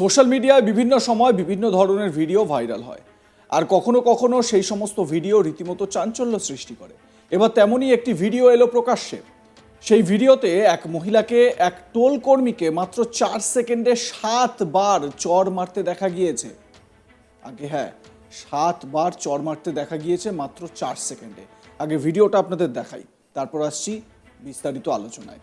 Social মিডিয়ায় বিভিন্ন সময় বিভিন্ন ধরনের ভিডিও ভাইরাল হয়। আর কখনো কখনো সেই সমস্ত ভিডিও রীতিমতো চাঞ্চল্য সৃষ্টি করে। এবার তেমনই একটি ভিডিও এলো প্রকাশ্যে। সেই ভিডিওতে এক মহিলাকে এক টোল কর্মীকে মাত্র চার সেকেন্ডে সাতবার চর মারতে দেখা গিয়েছে। আগে হ্যাঁ সাতবার চর মারতে দেখা গিয়েছে মাত্র চার সেকেন্ডে। আগে ভিডিওটা আপনাদের দেখাই। তারপর আসছি বিস্তারিত আলোচনায়।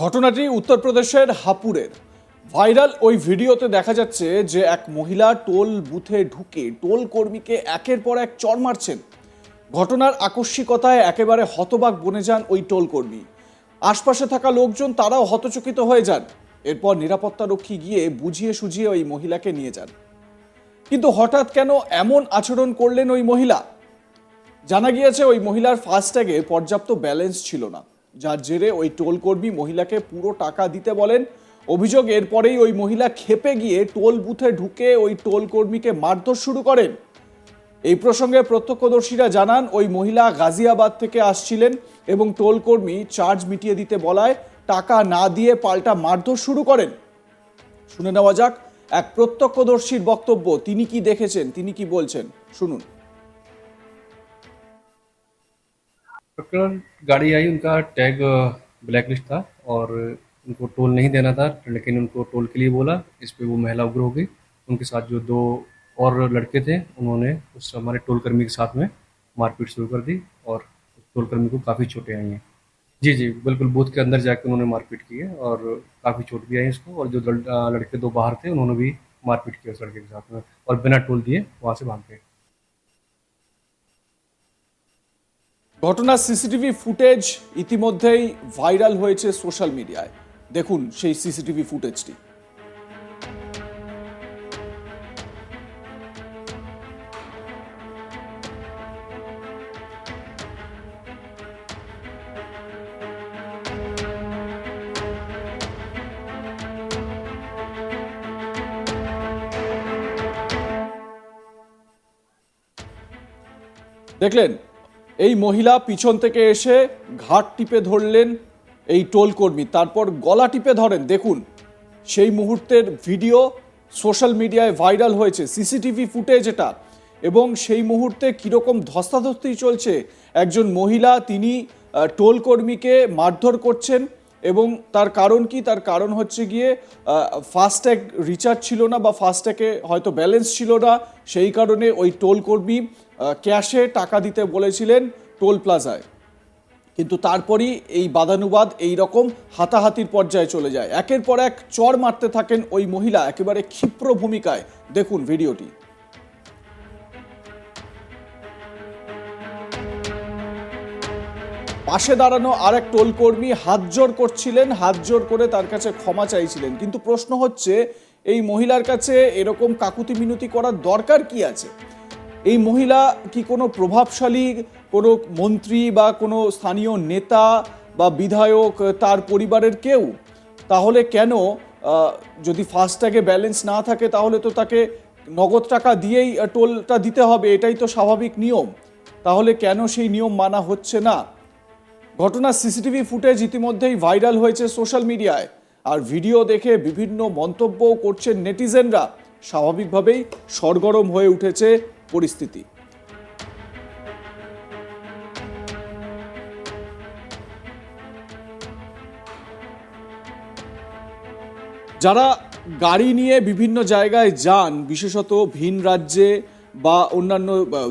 ঘটনাটি উত্তরপ্রদেশের হাপুরের ভাইরাল ওই ভিডিওতে দেখা যাচ্ছে যে এক মহিলা টোল বুথে ঢুকে টোল কর্মীকে একের পর এক চড় মারছেন। ঘটনার আকস্মিকতায় একেবারে হতবাক বনে যান ওই টোল কর্মী। আশপাশে থাকা লোকজন তারাও হতচকিত হয়ে যান। এরপর নিরাপত্তারক্ষী গিয়ে বুঝিয়ে সুঝিয়ে ওই মহিলাকে নিয়ে যান। কিন্তু হঠাৎ কেন এমন আচরণ করলেন ওই মহিলা? জানা গিয়েছে ওই মহিলার ফাস্ট্যাগে পর্যাপ্ত ব্যালেন্স ছিল না। যার জেরে ওই টোল কর্মী মহিলাকে পুরো টাকা দিতে বলেন। অভিযোগ এরপরেই ওই মহিলা খেপে গিয়ে টোল বুথে ঢুকে ওই টোল কর্মীকে মারধর শুরু করেন। এই প্রসঙ্গে প্রত্যক্ষদর্শীরা জানান, ওই মহিলা গাজিয়াবাদ থেকে আসছিলেন এবং টোল কর্মী চার্জ মিটিয়ে দিতে বলায় টাকা না দিয়ে পাল্টা মারধর শুরু করেন। শুনে নেওয়া যাক, এক প্রত্যক্ষদর্শীর বক্তব্য, তিনি কি দেখেছেন, তিনি কি বলছেন? শুনুন। ट्रैक्टर गाड़ी आई, उनका टैग ब्लैक लिस्ट था और उनको टोल नहीं देना था, लेकिन उनको टोल के लिए बोला। इस पर वो महिला उग्र हो गई। उनके साथ जो दो और लड़के थे, उन्होंने उस हमारे टोल कर्मी के साथ में मारपीट शुरू कर दी और टोल कर्मी को काफ़ी चोटें आई हैं। जी जी, बिल्कुल, बूथ के अंदर जाकर उन्होंने मारपीट की है और काफ़ी चोट भी आई इसको। और जो लड़के दो बाहर थे, उन्होंने भी मारपीट की उस लड़के के साथ में और बिना टोल दिए वहाँ से भाग गए। ঘটনার সিসিটিভি ফুটেজ ইতিমধ্যেই ভাইরাল হয়েছে সোশ্যাল মিডিয়ায়। দেখুন সেই সিসিটিভি ফুটেজটি। দেখলেন এই মহিলা পিছন থেকে এসে ঘাট টিপে ধরলেন এই টোল কর্মী তারপর গলা টিপে ধরেন, দেখুন, সেই মুহূর্তের ভিডিও সোশ্যাল মিডিয়ায় ভাইরাল হয়েছে, সিসিটিভি ফুটেজ এটা। এবং সেই মুহূর্তে কীরকম ধস্তাধস্তি চলছে, একজন মহিলা তিনি টোল কর্মীকে মারধর করছেন এবং তার কারণ কি? তার কারণ হচ্ছে গিয়ে ফাস্ট্যাগ রিচার্জ ছিল না বা ফাস্ট্যাগে হয়তো ব্যালেন্স ছিল না। সেই কারণে ওই টোল কর্মী ক্যাশে টাকা দিতে বলেছিলেন টোল প্লাজায়। কিন্তু তারপরই এই বাদানুবাদ এই রকম হাতাহাতির পর্যায়ে চলে যায়। একের পর এক চর মারতে থাকেন ওই মহিলা একেবারে ক্ষিপ্র ভূমিকায়। দেখুন ভিডিওটি। পাশে দাঁড়ানো আরেক টোল কর্মী হাত জোর করছিলেন, হাত জোর করে তার কাছে ক্ষমা চাইছিলেন। কিন্তু প্রশ্ন হচ্ছে, এই মহিলার কাছে এরকম কাকুতি মিনতি করার দরকার কি আছে? এই মহিলা কি কোনো প্রভাবশালী কোনো মন্ত্রী বা কোনো স্থানীয় নেতা বা বিধায়ক তার পরিবারের কেউ? তাহলে কেন যদি ফাস্ট্যাগে ব্যালেন্স না থাকে তাহলে তো তাকে নগদ টাকা দিয়েই টোলটা দিতে হবে, এটাই তো স্বাভাবিক নিয়ম। তাহলে কেন সেই নিয়ম মানা হচ্ছে না? ঘটনার সিসিটিভি ফুটেজ ইতিমধ্যেই ভাইরাল হয়েছে সোশ্যাল মিডিয়ায়। আর ভিডিও দেখে বিভিন্ন মন্তব্যও করছেন নেটিজেনরা। স্বাভাবিকভাবেই সরগরম হয়ে উঠেছে পরিস্থিতি। যারা গাড়ি নিয়ে বিভিন্ন জায়গায় যান, বিশেষত ভিন রাজ্যে বা অন্যান্য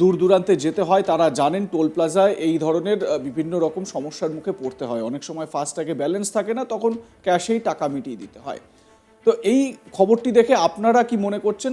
দূর দূরান্তে যেতে হয়, তারা জানেন টোল প্লাজায় এই ধরনের বিভিন্ন রকম সমস্যার মুখে পড়তে হয়। অনেক সময় ফাস্ট্যাগে ব্যালেন্স থাকে না, তখন ক্যাশেই টাকা মিটিয়ে দিতে হয়। তো এই খবরটি দেখে আপনারা কি মনে করছেন?